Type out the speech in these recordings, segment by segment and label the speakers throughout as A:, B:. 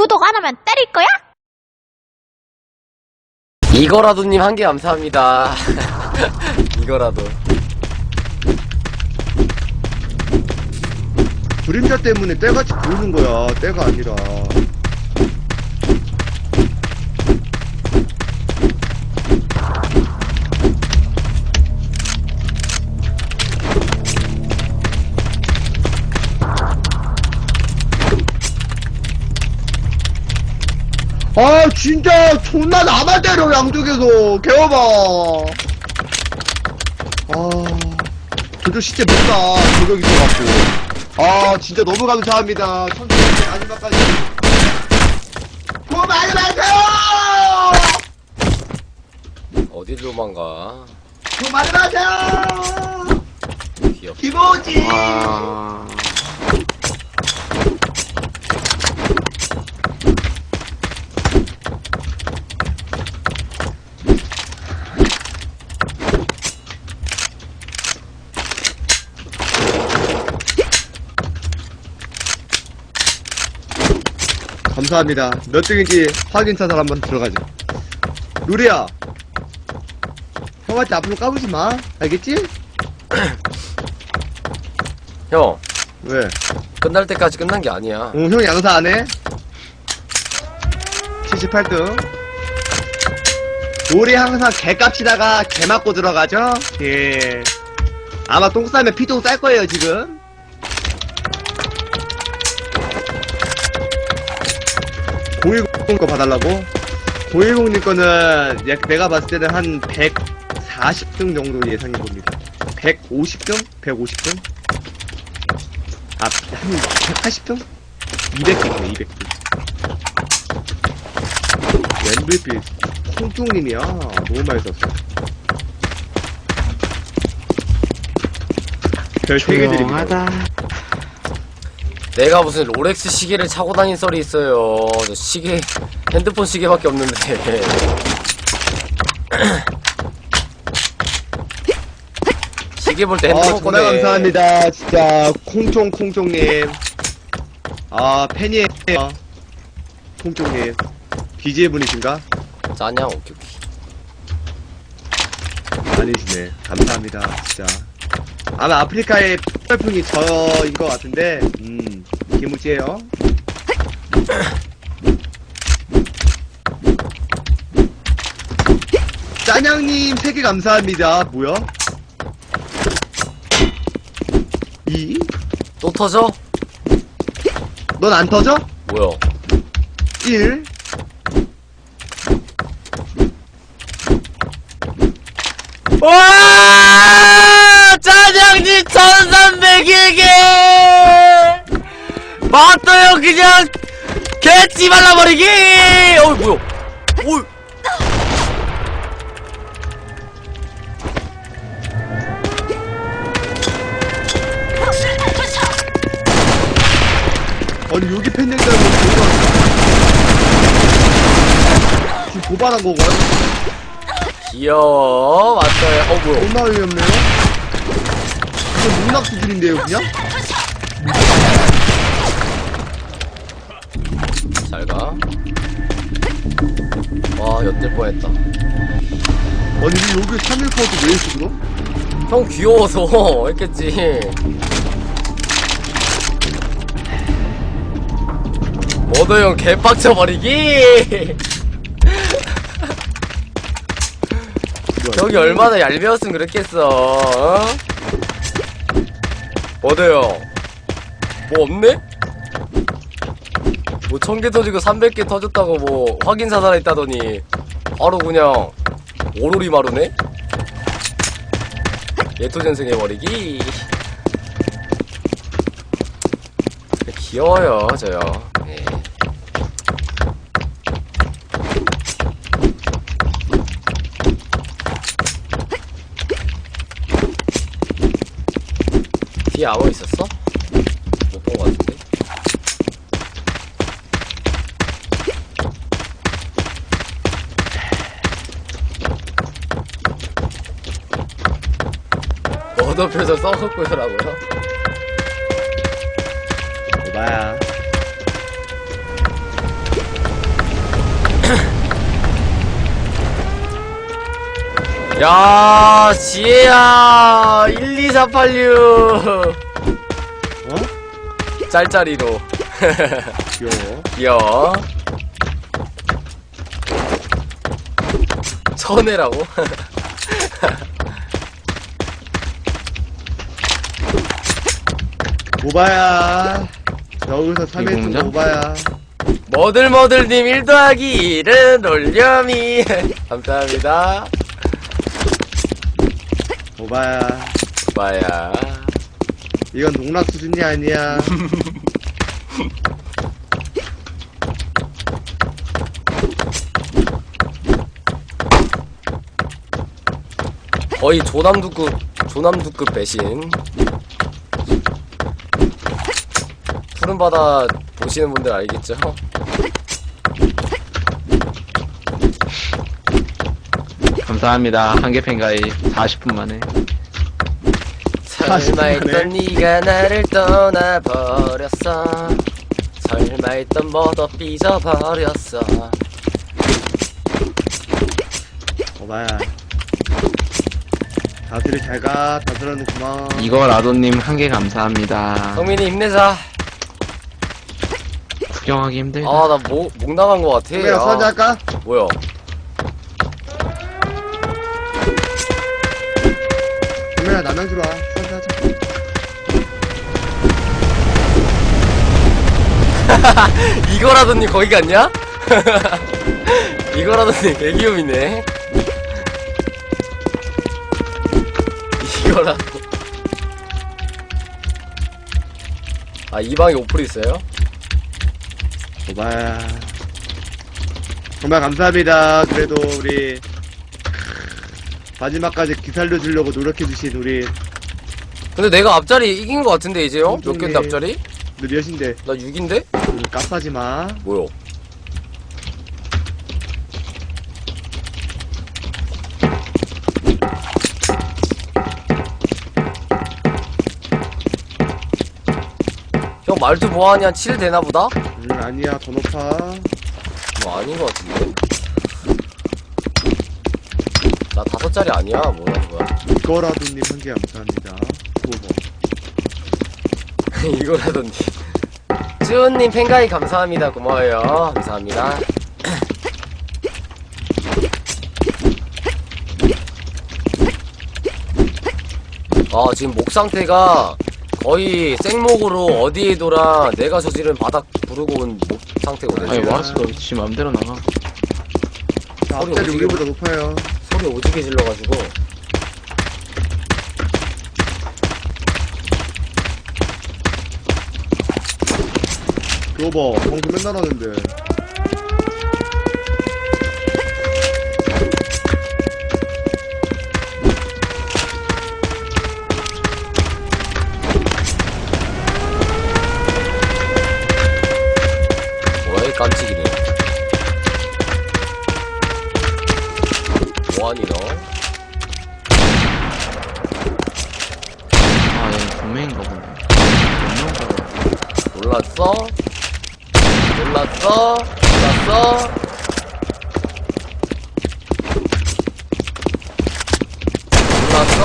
A: 구독 안 하면 때릴 거야?
B: 이거라도님 한 개 감사합니다. 이거라도.
C: 그림자 때문에 때같이 보이는 거야. 때가 아니라. 아 진짜 존나 나만 때려 양쪽에서. 개워봐. 아 저저 진짜 맵다 저격 있어갖고. 아 진짜 너무 감사합니다. 천천히 마지막까지. 돈 많이 마세요!
B: 어디로 도망가?
C: 돈 많이 마세요!
B: 귀엽.
C: 기모지
D: 아,
C: 감사합니다 몇 등인지 확인 차살 한번 들어가자 루리야 형한테 앞으로 까부지 마 알겠지?
B: 형,
C: 왜?
B: 끝날 때까지 끝난 게 아니야.
C: 응, 형 양사 안 해? 78등. 우리 항상 개값치다가 개 맞고 들어가죠? 예. 아마 똥 싸면 피똥 쌀 거예요, 지금. 고일공 거 봐달라고? 고일공님 거는 약 내가 봤을 때는 한 140등 정도 예상해 봅니다. 150등? 150등? 아, 한 180등? 200등이네, 200등. MVP, 콩뚱님이야. 너무 썼어. 별 3개 드립니다.
B: 내가 무슨 롤렉스 시계를 차고 다닌 썰이 있어요. 저 시계, 핸드폰 시계밖에 없는데. 시계 볼때
C: 아,
B: 핸드폰
C: 정말
B: 꺼내.
C: 감사합니다. 진짜, 콩총, 콩총님. 아, 팬이에요. 콩총님. BJ 분이신가?
B: 짜냐? 오케이, 오케이.
C: 아니시네. 감사합니다. 진짜. 아마 아프리카의 펄풍이 저인 것 같은데, 음, 기무지예요 짜냥님 3개 감사합니다. 뭐야? 2?
B: 또 터져?
C: 넌 안 터져?
B: 뭐야?
C: 1?
B: 와! 짜장님 1301개! 맞다요, 그냥! 개찌 발라버리기! 어이, 뭐야? 어이.
C: 아니 여기 팬들다는 거 지금 고발한 건가요?
B: 귀여워. 맞다요. 어, 뭐야?
C: 존나 어이없네요 이거 문학 수준인데요 그냥?
B: 잘 가. 와, 엿들 뻔했다.
C: 아니 근데 여기 3일 카운트 왜 있어 그럼?
B: 형 귀여워서 했겠지. 머더 형 개빡쳐버리기! 저기 얼마나 얄미웠으면 그랬겠어, 어? 형. 뭐 없네? 뭐천개 터지고 300개 터졌다고 뭐 확인 사살 했다더니 바로 그냥 오로리 마루네? 예토전생 해버리기 귀여워요 저요 예. 뒤에 아무 있었어? 못 본 것 같은데? 머더 표정 써갖고 있더라고요.
C: 오바야
B: 야, 지혜야. 12486.
C: 어?
B: 짤짤이로.
C: 귀여워.
B: 귀여워. 천혜라고?
C: 오바야. 여기서 3회
A: 이공장?
C: 오바야.
B: 머들머들님 1 더하기 1은 올려미. 감사합니다.
C: 오바야.
B: 봐야.
C: 이건 농락 수준이 아니야.
B: 거의 조남두급, 조남두급 배신. 푸른 바다 보시는 분들 알겠죠?
A: 감사합니다. 한개 팬가이 40분 만에.
B: 설마. 했던 네가 나를 떠나버렸어 설마 했던 뭐도 삐져버렸어
C: 오바야. 다슬이 잘 가. 다슬아는 고마워.
A: 이거 라도님 한 개 감사합니다.
B: 성민이 힘내자
A: 구경하기 힘들다.
B: 아 나 목 목 나간 거 같아
C: 성민아,
B: 아,
C: 선자 할까?
B: 뭐야
C: 성민아, 나랑 들어와. 선자 하자.
B: 이거라더니 거기 갔냐? 이거라더니 대기업이네 이거라 아이 방에 오플 있어요?
C: 오바야. 정말 감사합니다. 그래도 우리 마지막까지 기살려 주려고 노력해 주신 우리
B: 근데 내가 앞자리 이긴 거 같은데 이제요? 몇. 개인데 앞자리?
C: 우리 몇인데
B: 나 6인데?
C: 깝하지 마.
B: 뭐요? 형 말투 뭐하냐 7 되나 보다?
C: 음, 아니야 더 높아.
B: 뭐 아닌 거 같은데 나 다섯 자리 아니야 뭐라는 거야
C: 이거라도님 한 개 감사합니다. 오버.
B: 이거라던니 쭈은님 팬가이 감사합니다. 고마워요. 감사합니다. 아 지금 목 상태가 거의 생목으로 어디에 돌아 내가 저지른 바닥 부르고 온 목 상태거든요.
A: 아니 와스가 지 맘대로 나가.
C: 앞자리
B: 오지게
C: 우리보다 높아요.
B: 소리 오지게 질러가지고
C: 오버. 방송 맨날 하는데.
B: 뭐야 이 깜찍이네 뭐하니 너?
A: 아, 얘 동맹인가 보네. 동맹인가 보네.
B: 몰랐어? 몰랐어? 몰랐어? 몰랐어?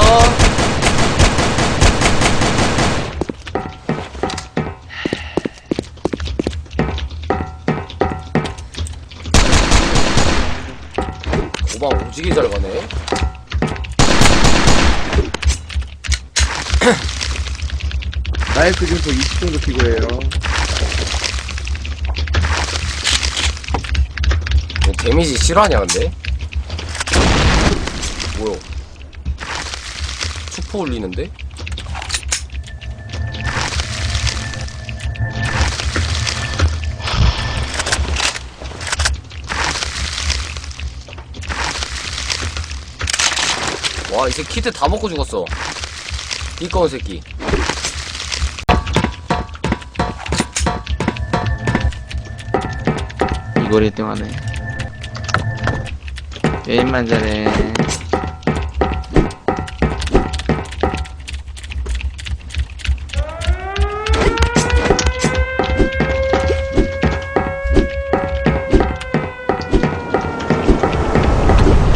B: 고방 오지게 잘 가네.
C: 마이크 중소 20 정도 키고 해요.
B: 데미지 실화냐 근데? 뭐야? 축포 올리는데? 와 이새 키트 다 먹고 죽었어 띠꺼운 새끼
A: 1등 하네. 게임만 잘해.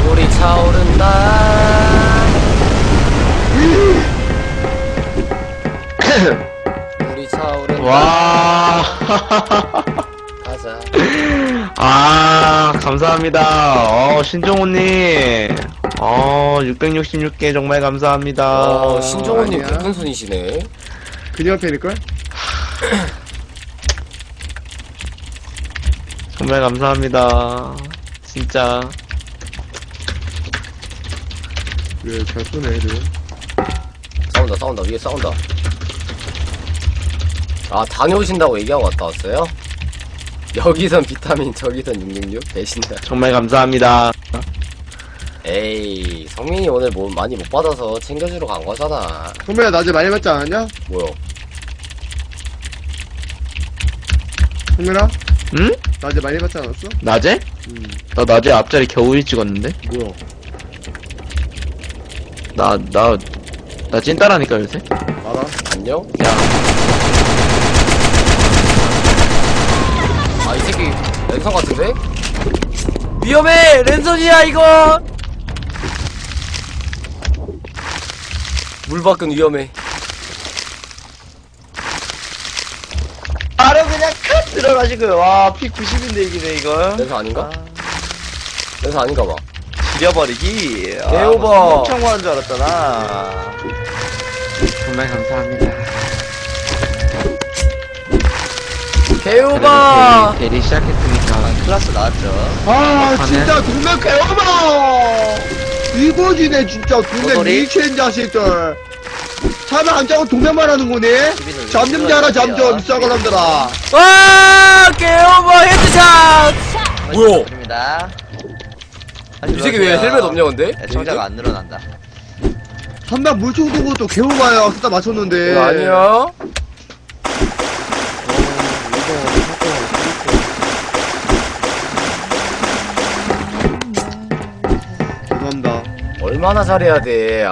B: 우리 차오른다.
A: 감사합니다. 어, 신종호님. 어, 666개 정말 감사합니다.
B: 어, 신종호님
C: 아니야.
B: 백분 손이시네.
C: 그녀 팬일걸?
A: 정말 감사합니다. 진짜.
C: 그래 잘 쏘네 애들
B: 싸운다, 싸운다, 위에 싸운다. 아, 다녀오신다고 얘기하고 갔다 왔어요? 여기선 비타민, 저기선 666? 배신다.
A: 정말 감사합니다.
B: 에이, 성민이 오늘 뭐 많이 못 받아서 챙겨주러 간 거잖아.
C: 선배야 낮에 많이 맞지 않았냐?
B: 뭐요?
C: 선배야
A: 응?
C: 낮에 많이 맞지 않았어?
A: 낮에?
C: 음
A: 나 낮에 앞자리 겨우 일 찍었는데?
C: 뭐야
A: 나, 나, 나 찐따라니까 요새?
C: 알아?
B: 안녕?
A: 야,
B: 아, 이 새끼, 랜선 같은데? 위험해! 랜선이야, 이거! 물 밖은 위험해.
A: 바로 그냥 컷 들어가지고요. 와, 피 90인데 이기네, 이거.
B: 랜선 아닌가? 랜선 아닌가 봐.
A: 지려버리기. 아,
B: 개오버.
A: 엄청 많은 줄 알았잖아. 정말 감사합니다. 대리, 대리 시작했으니 까 클라스 나왔죠.
C: 아
A: 막판에.
C: 진짜 동네 개어봐 이거지네 진짜 동네
A: 도돌이?
C: 미친 자식들 차를 안 짜고 동네만 하는 거네
A: 수비는
C: 잠좀
A: 이거
C: 자라. 잠좀 비싼 사람들아
B: 와! 개오바 헤드샷! 뭐야?
D: 드립니다.
B: 이 새끼 왜 헬멧 없냐, 근데?
D: 애청자가 안 늘어난다.
C: 한방 물총 두고 또 개오바야 그다 맞췄는데
B: 이거 아니야? 얼마나 잘해야 돼.